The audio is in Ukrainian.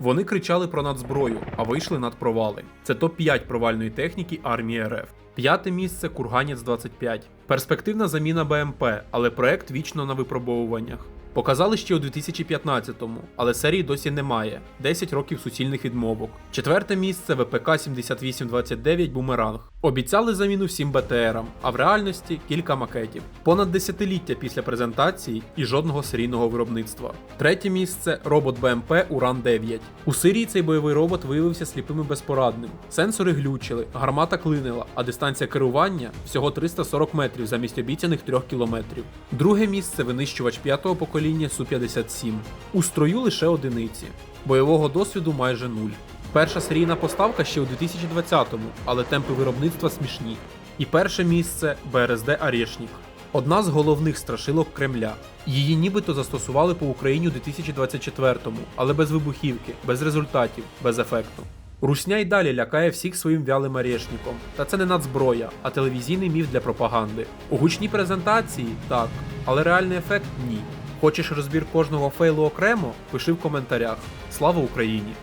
Вони кричали про надзброю, а вийшли над провали. Це топ-5 провальної техніки армії РФ. П'яте місце Курганець 25. Перспективна заміна БМП, але проект вічно на випробовуваннях. Показали ще у 2015-му, але серії досі немає. 10 років суцільних відмовок. Четверте місце ВПК 7829 Бумеранг. Обіцяли заміну всім БТРам, а в реальності кілька макетів. Понад десятиліття після презентації і жодного серійного виробництва. Третє місце робот БМП Уран 9. У Сирії цей бойовий робот виявився сліпим і безпорадним. Сенсори глючили, гармата клинила, а дистанція керування всього 340 метрів замість обіцяних 3 кілометрів. Друге місце винищувач п'ятого покоління Су-57. У строю лише одиниці. Бойового досвіду майже нуль. Перша серійна поставка ще у 2020-му, але темпи виробництва смішні. І перше місце БРСД Арєшнік. Одна з головних страшилок Кремля. Її нібито застосували по Україні у 2024-му, але без вибухівки, без результатів, без ефекту. Русня й далі лякає всіх своїм вялим орешником. Та це не надзброя, а телевізійний міф для пропаганди. У гучній презентації так, але реальний ефект ні. Хочеш розбір кожного фейлу окремо? Пиши в коментарях. Слава Україні!